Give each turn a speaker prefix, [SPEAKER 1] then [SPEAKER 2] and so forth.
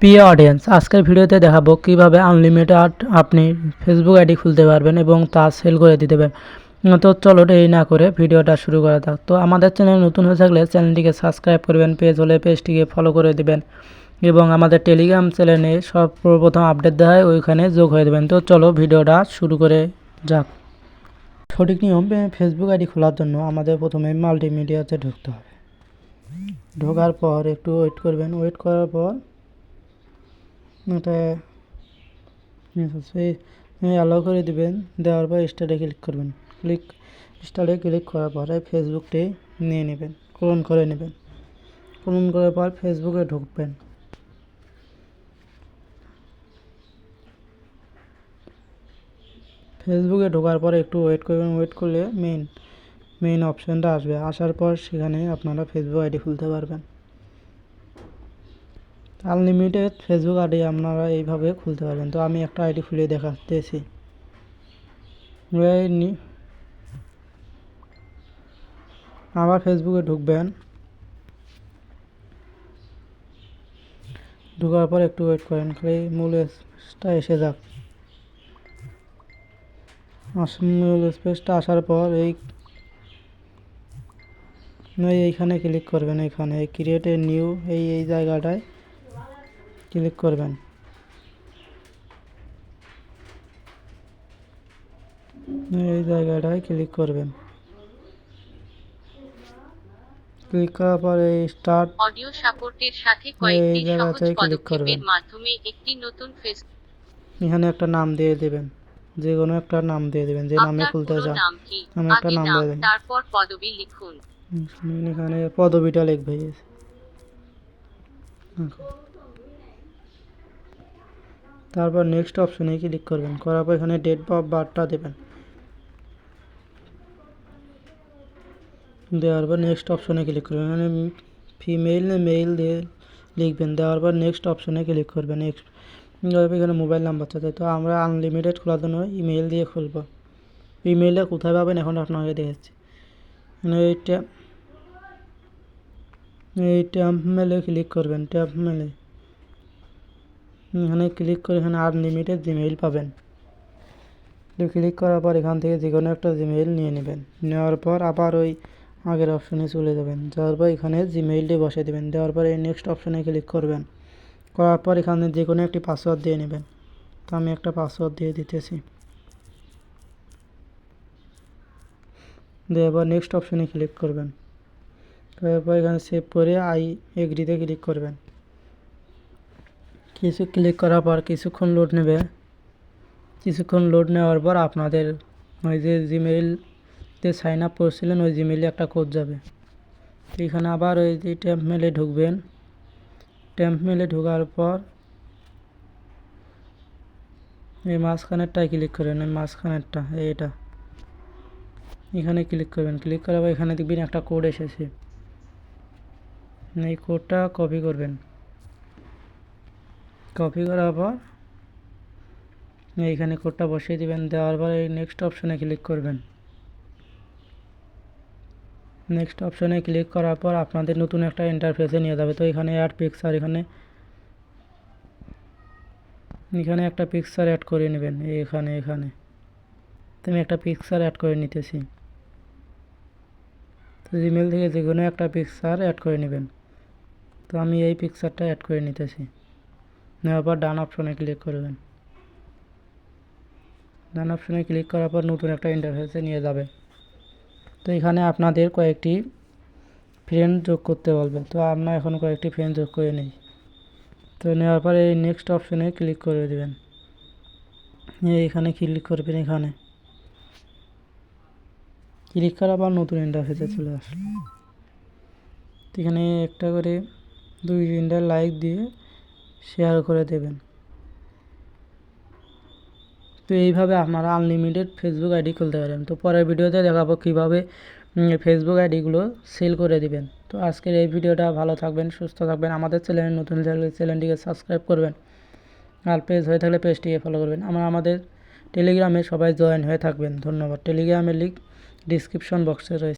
[SPEAKER 1] প্রিয় অডিয়েন্স আজকের ভিডিওতে দেখাবো কীভাবে আনলিমিটেড আপনি ফেসবুক আইডি খুলতে পারবেন এবং তা সেল করে দিতে পারবেন। তো চলো দেরি না করে ভিডিওটা শুরু করা যাক। তো আমাদের চ্যানেল নতুন হয়ে থাকলে চ্যানেলটিকে সাবস্ক্রাইব করবেন পেজ হলে পেজটিকে ফলো করে দিবেন এবং আমাদের টেলিগ্রাম চ্যানেলে সব প্রথম আপডেট দেওয়া হয় ওইখানে যোগ হয়ে দেবেন। তো চলো ভিডিওটা শুরু করে যাক। সঠিক নিয়ম ফেসবুক আইডি খোলার জন্য আমাদের প্রথমে মাল্টিমিডিয়াতে ঢুকতে হবে। ঢোকার পর একটু ওয়েট করবেন। ওয়েট করার পর এটা অ্যালাউ করে দিবেন। দেওয়ার পর স্টার্টে ক্লিক করবেন। ক্লিক স্টার্টে ক্লিক করার পরে ফেসবুকটি নিয়ে নেবেন ক্লোন করে নেবেন। ক্লোন করার পর ফেসবুকে ঢুকবেন। ফেসবুকে ঢোকার পরে একটু ওয়েট করবেন। ওয়েট করলে মেইন মেইন অপশানটা আসবে। আসার পর সেখানে আপনারা ফেসবুক আইডি খুলতে পারবেন। আনলিমিটেড ফেসবুক আইডি আপনারা এইভাবে খুলতে পারবেন। তো আমি একটা আইডি খুলে দেখাতেছি। আবার ফেসবুকে ঢুকবেন। ঢোকার পর একটু ওয়েট করেন, খালি মূল স্পেসটা এসে যাক। মূল স্পেসটা আসার পর এই এই এইখানে ক্লিক করবেন এখানে এই ক্রিয়েট এ নিউ এই এই জায়গাটায় ক্লিক করবেন। এই জায়গাটায় ক্লিক করবেন। ক্লিক করার পর এই স্টার্ট।
[SPEAKER 2] অডিও সাপোর্টের সাথে কয়েকটি সহজ পদক্ষেপের
[SPEAKER 1] করবেন।
[SPEAKER 2] মাধ্যমে একটি নতুন ফেস
[SPEAKER 1] এখানে একটা নাম দিয়ে দেবেন। যে কোনো একটা নাম দিয়ে দেবেন। যে নামে খুলতে চান আমি একটা নাম দিয়ে দিই।
[SPEAKER 2] তারপর পদবি লিখুন।
[SPEAKER 1] এখানে পদবিটা লিখবে। তারপর নেক্সট অপশনে ক্লিক করবেন। করার পর এখানে ডেট অফ বার্থটা দেবেন। দেওয়ার পর নেক্সট অপশনে ক্লিক করবেন। এখানে ফিমেল না মেল দিয়ে লিখবেন। দেওয়ার পর নেক্সট অপশনে ক্লিক করবেন। নেক্সট এখানে মোবাইল নাম্বার চাই। তো আমরা আনলিমিটেড খোলার জন্য ইমেল দিয়ে খুলবো। ইমেলটা কোথায় পাবেন এখন আপনাকে দেখাচ্ছি। এখানে এই ট্যাব মেলে ক্লিক করবেন। ট্যাব মেলে এখানে ক্লিক করে এখানে আনলিমিটেড জিমেইল পাবেন। ক্লিক করার পর এখান থেকে যে কোনো একটা জিমেইল নিয়ে নেবেন। নেওয়ার পর আবার ওই আগের অপশনে চলে যাবেন। যাওয়ার পর এখানে জিমেইলটি বসে দেবেন। দেওয়ার পর এই নেক্সট অপশনে ক্লিক করবেন। করার পর এখানে যে কোনো একটি পাসওয়ার্ড দিয়ে নেবেন। তো আমি একটা পাসওয়ার্ড দিয়ে দিতেছি। দিয়ে আবার নেক্সট অপশনে ক্লিক করবেন। তারপর এখানে সেভ করে আই এগ্রিতে ক্লিক করবেন। কিছু ক্লিক করার পর কিছুক্ষণ লোড নেবে। কিছুক্ষণ লোড নেওয়ার পর আপনাদের ওই যে জিমেইলতে সাইন আপ করছিলেন, ওই জিমেইলে একটা কোড যাবে। তো এখানে আবার ওই যে ট্যাম্প মেলে ঢুকবেন। ট্যাম্প মেলে ঢোকার পর এই মাঝখানেরটায় ক্লিক করবেন এই মাঝখানেরটা, এইটা। এখানে ক্লিক করবেন ক্লিক করার পর এখানে দেখবেন একটা কোড এসেছে। এই কোডটা কপি করবেন। কপি করার পর এইখানে কোডটা বসিয়ে দিবেন। দেওয়ার পর এই নেক্সট অপশনে ক্লিক করবেন। নেক্সট অপশনে ক্লিক করার পর আপনাদের নতুন একটা ইন্টারফেসে নিয়ে যাবে। তো এখানে অ্যাড পিকচার এখানে এখানে একটা পিকচার অ্যাড করে নেবেন। এখানে এখানে। আমি একটা পিকচার অ্যাড করে নিতেছি। তো জিমেল থেকে যে কোনো একটা পিকচার অ্যাড করে নেবেন। তো আমি এই পিকচারটা অ্যাড করে নিতেছি। নেওয়ার পর ডান অপশনে ক্লিক করবেন। ডান অপশনে ক্লিক করার পর নতুন একটা ইন্টারফেসে নিয়ে যাবে। তো এখানে আপনাদের কয়েকটি ফ্রেন্ড যোগ করতে বলবে। তো আমরা এখন কয়েকটি ফ্রেন্ড যোগ করে নিই। তো নেওয়ার পর এই নেক্সট অপশনে ক্লিক করে দেবেন। এইখানে ক্লিক করবেন এখানে। ক্লিক করার পর নতুন ইন্টারফেসে চলে আসলো এখানে একটা করে দুই তিনটা লাইক দিয়ে শেয়ার করে দেবেন। তো এইভাবে আপনারা আনলিমিটেড ফেসবুক আইডি খুলতে পারেন। তো পরের ভিডিওতে দেখাবো কীভাবে ফেসবুক আইডিগুলো সেল করে দিবেন। তো আজকের এই ভিডিওটা ভালো থাকবেন, সুস্থ থাকবেন। আমাদের চ্যানেল নতুন থাকলে চ্যানেলটিকে সাবস্ক্রাইব করবেন। আর পেজ হয়ে থাকলে পেজটিকে ফলো করবেন। আমরা আমাদের টেলিগ্রামে সবাই জয়েন হয়ে থাকবেন। ধন্যবাদ। টেলিগ্রামের লিঙ্ক ডিসক্রিপশন বক্সে রয়েছে।